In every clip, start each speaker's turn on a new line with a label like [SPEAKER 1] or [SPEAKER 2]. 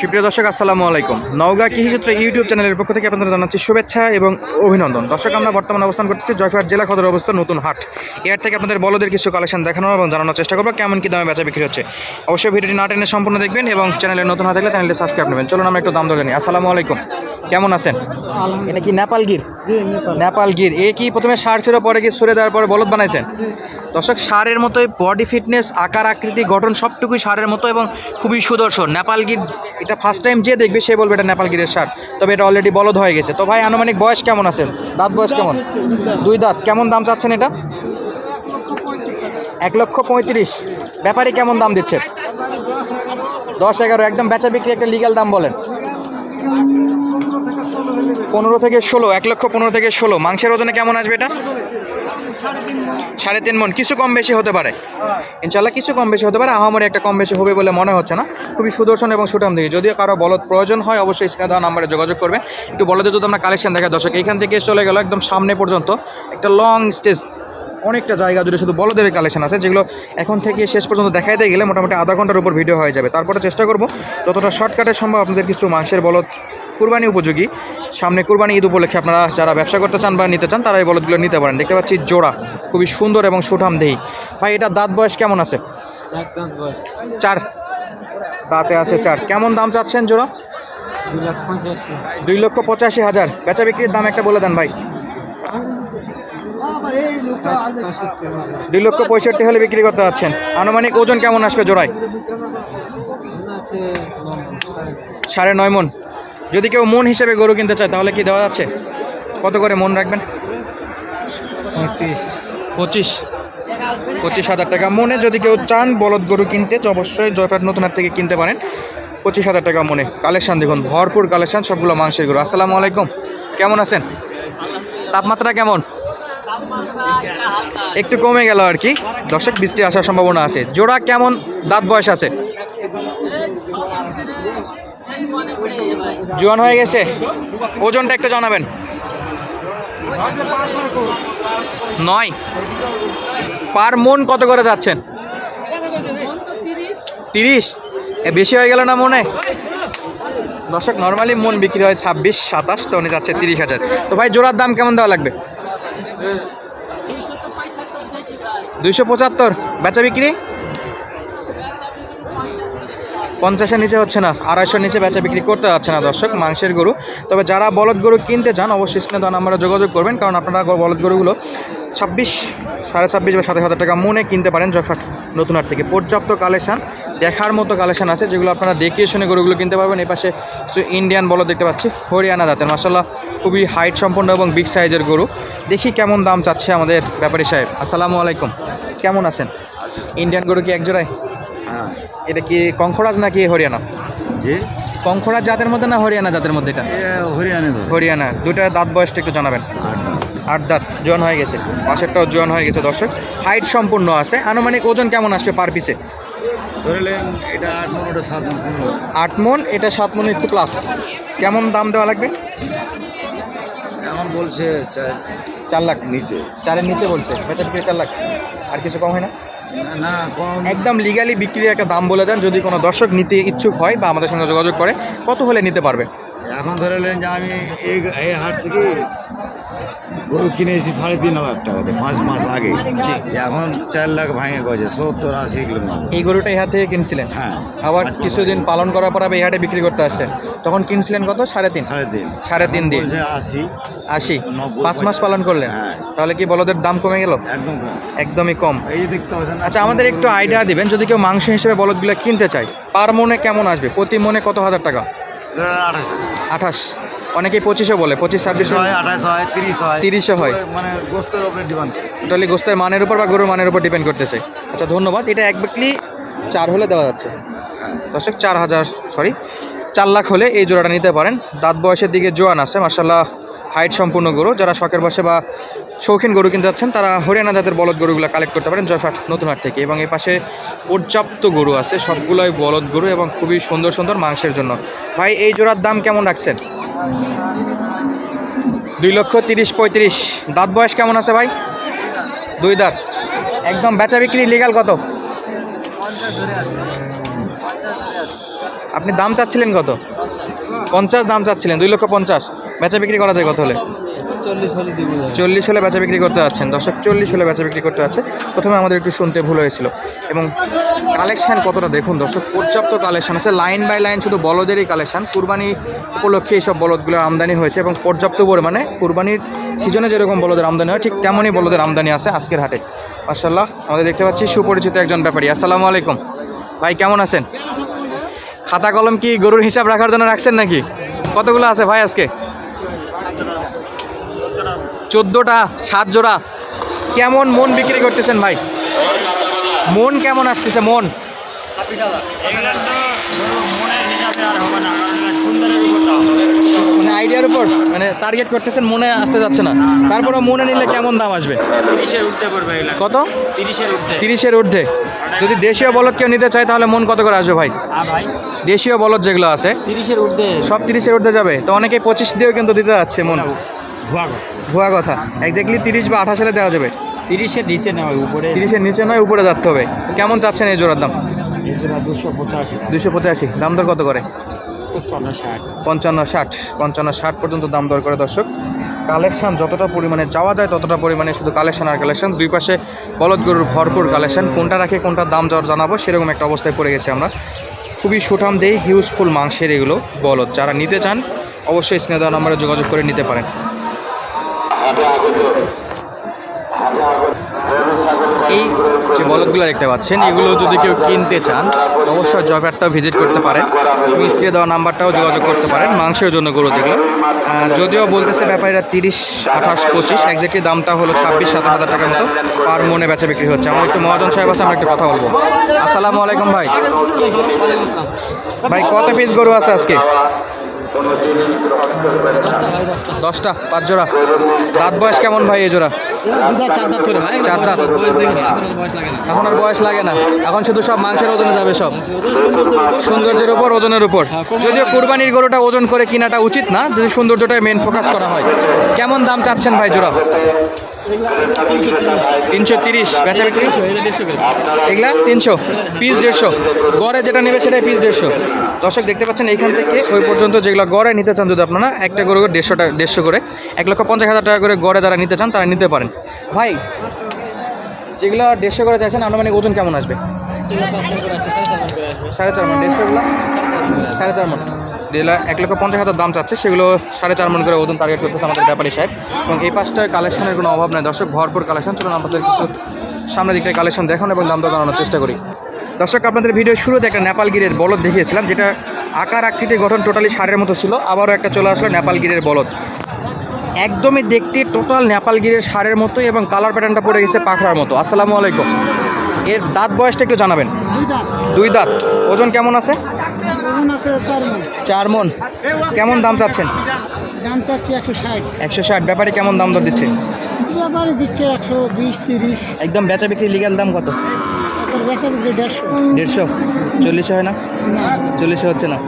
[SPEAKER 1] সুপ্রিয় দর্শক আসসালামু আলাইকুম। নওগাঁ কৃষিচিত্র ইউটিউব চ্যানেলের পক্ষ থেকে আপনাদের জানাচ্ছি শুভেচ্ছা এবং অভিনন্দন। দর্শক আমরা বর্তমানে অবস্থান করতেছি জয়ফাট জেলা সদর অবস্থা নতুন হাট। এর থেকে আপনাদের বলদের কিছু কালেকশন দেখানো এবং জানানোর চেষ্টা করব কেমন কী দামে বেচা বিক্রি হচ্ছে। অবশ্যই ভিডিওটি না টেনে সম্পূর্ণ দেখবেন এবং চ্যানেলে নতুন হয়ে থাকলে চ্যানেলটি সাবস্ক্রাইব নেবেন। চলুন আমরা একটু দাম দর জানি আসসালামু আলাইকুম। কেমন আছেন? এটা কি নেপাল গির? নেপাল। গির। এ কি প্রথমে সার ছিল পরে কি সরে দেওয়ার পরে বলদ বানাইছেন? দর্শক সারের মতোই বডি ফিটনেস আকার আকৃতি গঠন সবটুকুই সারের মতো এবং খুবই সুদর্শন। নেপাল গির এটা ফার্স্ট টাইম যে দেখবে, সে বলবে এটা নেপাল গিরের শার্ট তবে এটা অলরেডি বলদ হয়ে গেছে। তো ভাই, আনুমানিক বয়স কেমন আছে দাঁত বয়স কেমন? দুই দাঁত। কেমন দাম চাচ্ছেন এটা? এক লক্ষ পঁয়ত্রিশ। ব্যাপারে কেমন দাম দিচ্ছে? দশ এগারো, একদম বেচা বিক্রি একটা লিগ্যাল দাম বলেন। পনেরো থেকে ষোলো, এক লক্ষ পনেরো থেকে ষোলো। মাংসের ওজনে কেমন আসবে এটা? সাড়ে তিন মন, কিছু কম বেশি হতে পারে। ইনশাল্লাহ কিছু কম বেশি হতে পারে, আহামরি একটা কম বেশি হবে বলে মনে হচ্ছে না। খুবই সুদর্শন এবং সুঠাম দিকে। যদিও কারও বলদ প্রয়োজন হয়, অবশ্যই স্ক্রিনে দেওয়া নাম্বারে যোগাযোগ করবে একটু বলদের যদি আমরা কালেকশন দেখা দর্শক এখান থেকে চলে গেল একদম সামনে পর্যন্ত। একটা লং স্টেজ অনেকটা জায়গা জুড়ে শুধু বলদের কালেকশন আছে, যেগুলো এখন থেকে শেষ পর্যন্ত দেখাইতে গেলে মোটামুটি আধা ঘণ্টার উপর ভিডিও হয়ে যাবে। তারপরে চেষ্টা করব, যতটা শর্টকাটে সম্ভব আপনাদের কিছু মাংসের বলদ কুরবানি উপযোগী। সামনে কুরবানি ঈদ উপলক্ষে আপনারা যারা ব্যবসা করতে চান বা নিতে চান তারা এই বলদগুলো নিতে পারেন। দেখতে পাচ্ছি জোড়া খুবই সুন্দর এবং সুঠাম দেহি ভাই এটা দাঁত বয়স কেমন আছে? চার। দাঁতে আছে চার। কেমন দাম চাচ্ছেন জোড়া? দুই লক্ষ পঁচাশি। হাজার। বেচা বিক্রির দাম একটা বলে দেন ভাই। দুই লক্ষ পঁয়ষট্টি হলে বিক্রি করতে যাচ্ছেন। আনুমানিক ওজন কেমন আসবে জোড়ায়? সাড়ে নয় মন। যদি কেউ মন হিসেবে গরু কিনতে চায় তাহলে কি দেওয়া যাচ্ছে? কত করে মন রাখবেন? পঁচিশ। পঁচিশ হাজার টাকা মনে। যদি কেউ চান বলদ গরু কিনতে তো অবশ্যই জয়পাট নতুন হাট থেকে কিনতে পারেন। পঁচিশ হাজার টাকা মনে। কালেকশান দেখুন ভরপুর কালেকশান সবগুলো মাংসের গরু। আসসালামু আলাইকুম। কেমন আছেন? তাপমাত্রা কেমন? একটু কমে গেল আর কি। দর্শক বৃষ্টি আসার সম্ভাবনা আছে। জোড়া কেমন? দাঁত বয়স আছে? জোয়ান হয়ে গেছে। ওজনটা একটু জানাবেন। নয়। পার মন কত করে যাচ্ছেন? তিরিশ। এ বেশি হয়ে গেল না মনে? দর্শক নর্মালি মন বিক্রি হয় ছাব্বিশ সাতাশ তো উনি যাচ্ছে তিরিশ হাজার। তো ভাই জোড়ার দাম কেমন দেওয়া লাগবে? দুইশো পঁচাত্তর। বেচা বিক্রি? পঞ্চাশের নিচে হচ্ছে না আড়াইশোর নিচে বেচা বিক্রি করতে যাচ্ছে না দর্শক মাংসের গরু। তবে যারা বলদ গরু কিনতে চান অবশ্যই স্ক্রিনে দেওয়া নাম্বারে যোগাযোগ করবেন কারণ আপনারা বলদ গরুগুলো ছাব্বিশ সাড়ে ছাব্বিশ বা সাতাশ হাজার টাকা মনে কিনতে পারেন জফাট নতুন হাট থেকে। পর্যাপ্ত কালেকশান দেখার মতো কালেকশান আছে যেগুলো আপনারা দেখিয়ে শুনে গরুগুলো কিনতে পারবেন। এই পাশে কিছু ইন্ডিয়ান বলদ দেখতে পাচ্ছি হরিয়ানা জাতের। মাসাল্লাহ খুবই হাইট সম্পন্ন এবং বিগ সাইজের গরু। দেখি কেমন দাম চাচ্ছে আমাদের ব্যাপারী সাহেব। আসসালামু আলাইকুম কেমন আছেন? ইন্ডিয়ান গরু কি এক জোড়ায়?
[SPEAKER 2] হ্যাঁ।
[SPEAKER 1] এটা কি কঙ্খরাজ নাকি হরিয়ানা?
[SPEAKER 2] জি।
[SPEAKER 1] কঙ্খরাজ জাতের মধ্যে না হরিয়ানা জাতের মধ্যে এটা?
[SPEAKER 2] হরিয়ানা।
[SPEAKER 1] হরিয়ানা। দুটা দাঁত বয়সটা একটু জানাবেন। আট দাঁত। জোয়ান হয়ে গেছে। পাশেরটাও জোয়ান হয়ে গেছে দর্শক। হাইট সম্পূর্ণ আছে। আনুমানিক ওজন কেমন আসবে পার পিসে
[SPEAKER 2] ধরলেন এটা আট মন ওটা সাত মন
[SPEAKER 1] আট মন এটা সাত মন একটু প্লাস কেমন দাম দেওয়া লাগবে?
[SPEAKER 2] এখন বলছে চার
[SPEAKER 1] চার লাখ।
[SPEAKER 2] নিচে।
[SPEAKER 1] চারের নিচে বলছে। বেচা বিক্রি চার লাখ। আর কিছু কম হয় না?
[SPEAKER 2] না কম।
[SPEAKER 1] একদম লিগালি বিক্রির একটা দাম বলে দেন যদি কোনো দর্শক নিতে ইচ্ছুক হয় বা আমাদের সঙ্গে যোগাযোগ করে কত হলে নিতে পারবে?
[SPEAKER 2] এখন ধরলেন যে আমি এই এই হাট থেকে গরু কিনেছি সাড়ে তিন লাখ টাকাতে পাঁচ মাস আগে। এখন চার লাখ ভাঙে গেছে সত্তর আশি কিলো
[SPEAKER 1] এই গরুটা এই হাত থেকে কিনছিলেন?
[SPEAKER 2] হ্যাঁ।
[SPEAKER 1] আবার কিছুদিন পালন করার পর আবার এই হাটে বিক্রি করতে আসছেন। তখন কিনছিলেন কত? সাড়ে তিন?
[SPEAKER 2] সাড়ে তিন।
[SPEAKER 1] সাড়ে তিন।
[SPEAKER 2] বলছে আশি।
[SPEAKER 1] আশি। পাঁচ মাস পালন করলেন?
[SPEAKER 2] হ্যাঁ।
[SPEAKER 1] তাহলে কি বলদের দাম কমে গেল?
[SPEAKER 2] একদম
[SPEAKER 1] একদমই কম।
[SPEAKER 2] এই দেখতে পাচ্ছেন
[SPEAKER 1] আচ্ছা আমাদের একটু আইডিয়া দিবেন যদি কেউ মাংস হিসেবে বলদগুলো কিনতে চায় পার মনে কেমন আসবে? প্রতি মনে কত হাজার টাকা?
[SPEAKER 2] আঠাশ।
[SPEAKER 1] অনেকেই পঁচিশে বলে পঁচিশ ছাব্বিশ
[SPEAKER 2] হয় আঠাশ হয় তিরিশ হয়।
[SPEAKER 1] তিরিশে হয়।
[SPEAKER 2] মানে গোস্তের উপরে ডিমান্ড
[SPEAKER 1] টোটালি গোস্তের মানের উপর বা গরুর মানের উপর ডিপেন্ড করতেছে। আচ্ছা ধন্যবাদ। এটা এক ব্যক্তি চার হলে দেওয়া যাচ্ছে। দর্শক চার হাজার সরি চার লাখ হলে এই জোড়াটা নিতে পারেন। দাঁত বয়সের দিকে জোয়ান আছে মার্শাল্লাহ হাইট সম্পূর্ণ গরু। যারা শখের বসে বা শৌখিন গরু কিনতে যাচ্ছেন। তারা হরিয়ানা জাতের বলদ গরুগুলো কালেক্ট করতে পারেন জয়ফাট নতুন হাট থেকে এবং এই পাশে পর্যাপ্ত গরু আছে, সবগুলোই বলদ গরু এবং খুবই সুন্দর সুন্দর মাংসের জন্য। ভাই, এই জোড়ার দাম কেমন রাখছেন? দুই লক্ষ তিরিশ পঁয়ত্রিশ। দাঁত বয়স কেমন আছে ভাই? দুই দাঁত। একদম বেচা বিক্রি লিগাল কত? আপনি দাম চাচ্ছিলেন কত? পঞ্চাশ দাম চাচ্ছিলেন, দুই লক্ষ পঞ্চাশ। বেচা বিক্রি করা যায় কত হলে?
[SPEAKER 2] চল্লিশ হলে
[SPEAKER 1] বেচা বিক্রি করতে যাচ্ছেন। দর্শক, চল্লিশ হলে বেচা বিক্রি করতে যাচ্ছে। প্রথমে আমাদের একটু শুনতে ভুল হয়েছিল। এবং কালেকশান কতটা দেখুন দর্শক, পর্যাপ্ত কালেকশন আছে। লাইন বাই লাইন শুধু বলদেরই কালেকশান। কুরবানি উপলক্ষে এইসব বলদগুলোর আমদানি হয়েছে এবং পর্যাপ্ত পরিমাণে কুরবানির সিজনে যেরকম বলদের আমদানি হয়, ঠিক তেমনই বলদের আমদানি আছে আজকের হাটে। মার্শাল্লাহ আমাদের দেখতে পাচ্ছি সুপরিচিত একজন ব্যাপারী। আসসালামু আলাইকুম। ভাই, কেমন আছেন? খাতা কলম কি গরুর হিসাব রাখার জন্য রাখছেন নাকি? কতগুলো আছে ভাই আজকে? চোদ্দোটা সাত জোড়া। কেমন মন বিক্রি করতেছেন ভাই? মন কেমন আসতেছে মন? মানে আইডিয়ার উপর মানে টার্গেট করতেছেন মনে আসতে যাচ্ছে না। তারপরে মনে নিলে কেমন দাম আসবে? কত?
[SPEAKER 3] তিরিশের
[SPEAKER 1] ঊর্ধ্বে। যদি দেশীয় বলদ কেউ নিতে চায় তাহলে মন কত করে আসবে ভাই?
[SPEAKER 3] হ্যাঁ
[SPEAKER 1] দেশীয় বলদ যেগুলো আছে
[SPEAKER 3] তিরিশের
[SPEAKER 1] সব তিরিশের ঊর্ধ্বে যাবে। তো অনেকেই পঁচিশ দিয়েও কিন্তু দিতে যাচ্ছে মন। ভুয়া কথা। একজাক্টলি তিরিশ বা আঠাশ হলে দেওয়া যাবে।
[SPEAKER 3] তিরিশের নিচে নেওয়া উপরে
[SPEAKER 1] তিরিশের নিচে নয় উপরে যাতে হবে। কেমন চাচ্ছেন এই জোড়ার দাম?
[SPEAKER 3] দুশো পঁচাশি।
[SPEAKER 1] দুশো পঁচাশি। দাম দর কত করে? পঞ্চান্ন ষাট। পঞ্চান্ন ষাট পর্যন্ত দাম দর করে দর্শক। কালেকশন যতটা পরিমাণে যাওয়া যায় ততটা পরিমাণে শুধু কালেকশন আর কালেকশন। দুই পাশে বলদ গরুর ভরপুর কালেকশন। কোনটা রাখে কোনটার দাম দর জানাব সেরকম একটা অবস্থায় পড়ে গেছি আমরা। খুবই সুঠাম দেই হিউজফুল মাংসের এগুলো বলদ। যারা নিতে চান অবশ্যই স্নেহ দেওয়া নাম্বারে যোগাযোগ করে নিতে পারেন। এই যে বলদগুলো দেখতে পাচ্ছেন এগুলো যদি কেউ কিনতে চান অবশ্যই জয়ঘাটটাও ভিজিট করতে পারেন এবং স্ক্রিনে দেওয়া নাম্বারটাও যোগাযোগ করতে পারেন মাংসের জন্য গরু যেগুলো আহ, যদিও বলতেছে ব্যাপারীরা তিরিশ আঠাশ পঁচিশ একজাক্টলি দামটা হলো ছাব্বিশ সাতাশ হাজার টাকার মতো পার মনে বেচা বিক্রি হচ্ছে। আমার একটু মহাজন সাহেব আছে আমরা একটু কথা বলব। আসসালামু আলাইকুম ভাই। ভাই কত পিস গরু আছে আজকে? দশটা, পাঁচ জোড়া। রাত বয়স কেমন ভাই এই জোড়া? চার দাঁত এখন আর বয়স লাগে না। এখন শুধু সব মাংসের ওজনে যাবে সব। সৌন্দর্যের উপর, ওজনের উপর। যদিও কুরবানির গরুটা ওজন করে কিনাটা উচিত না, যদি সৌন্দর্যটাই মেন ফোকাস করা হয়। কেমন দাম চাচ্ছেন ভাই জোড়া? তিনশো তিরিশ বেচা বিক্রি এগুলা তিনশো পিস দেড়শো। গড়ে যেটা নেবে সেটাই পিস দেড়শো। দর্শক দেখতে পাচ্ছেন এইখান থেকে ওই পর্যন্ত যেগুলো গড়ে নিতে চান যদি আপনারা একটা গরু দেড়শো টাকা দেড়শো করে এক লক্ষ পঞ্চাশ হাজার টাকা করে গড়ে যারা নিতে চান তারা নিতে পারেন। ভাই যেগুলো দেড়শো করে চাইছেন আনুমানিক ওজন কেমন আসবে? সাড়ে চার মন। দেড়শোগুলো সাড়ে চার মন। যেগুলো এক লক্ষ পঞ্চাশ হাজার দাম চাচ্ছে। সেগুলো সাড়ে চার মন করে ওজন টার্গেট করতেছে আমাদের ব্যাপারী সাহেব। এবং এই পাঁচটায় কালেকশনের কোনো অভাব নেই। দর্শক ভরপুর কালেকশন চলুন আমাদের কিছু সামনের দিকটায় কালেকশন দেখান এবং দাম দর জানানোর চেষ্টা করি। দর্শক আপনাদের ভিডিও শুরুতে একটা নেপালগিরের বলদ দেখিয়েছিলাম যেটা আকার আকৃতি গঠন টোটালি সারের মতো ছিল। আবারও একটা চলে আসলো নেপালগিরের বলদ। একদমই দেখতে টোটাল নেপালগিরের সারের মতো এবং কালার প্যাটার্নটা পড়ে গেছে পাখড়ার মতো। আসসালামু আলাইকুম। এর দাঁত বয়সটা একটু জানাবেন।
[SPEAKER 4] দুই দাঁত।
[SPEAKER 1] ওজন কেমন আছে?
[SPEAKER 4] চার মন।
[SPEAKER 1] কেমন দাম চাচ্ছেন?
[SPEAKER 4] দাম চাচ্ছি একশো ষাট।
[SPEAKER 1] একশো ষাট। ব্যাপারে কেমন দাম দর দিচ্ছে
[SPEAKER 4] ব্যাপারে দিচ্ছে একশো বিশ তিরিশ।
[SPEAKER 1] একদম বেচা বিক্রি লিগাল দাম কত?
[SPEAKER 4] বেচা বিক্রি দেড়শো।
[SPEAKER 1] দেড়শো? চল্লিশে হয়
[SPEAKER 4] না?
[SPEAKER 1] চল্লিশে হচ্ছে না।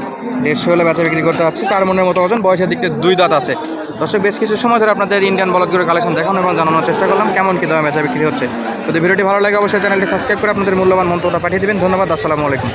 [SPEAKER 1] দেড়শো হলে বেচা বিক্রি করতে হচ্ছে চার মনের মতো ওজন বয়সের দিক থেকে দুই দাঁত আছে। দর্শক বেশ কিছু সময় ধরে আপনাদের ইন্ডিয়ান বলদগুলোর কালেকশন দেখানো এবং জানানোর চেষ্টা করলাম কেমন কী দামে বেচা বিক্রি হচ্ছে। যদি ভিডিওটি ভালো লাগে অবশ্যই চ্যানেলটি সাবস্ক্রাইব করে আপনাদের মূল্যবান মন্ত্রটা পাঠিয়ে দেবেন। ধন্যবাদ আসসালামু আলাইকুম।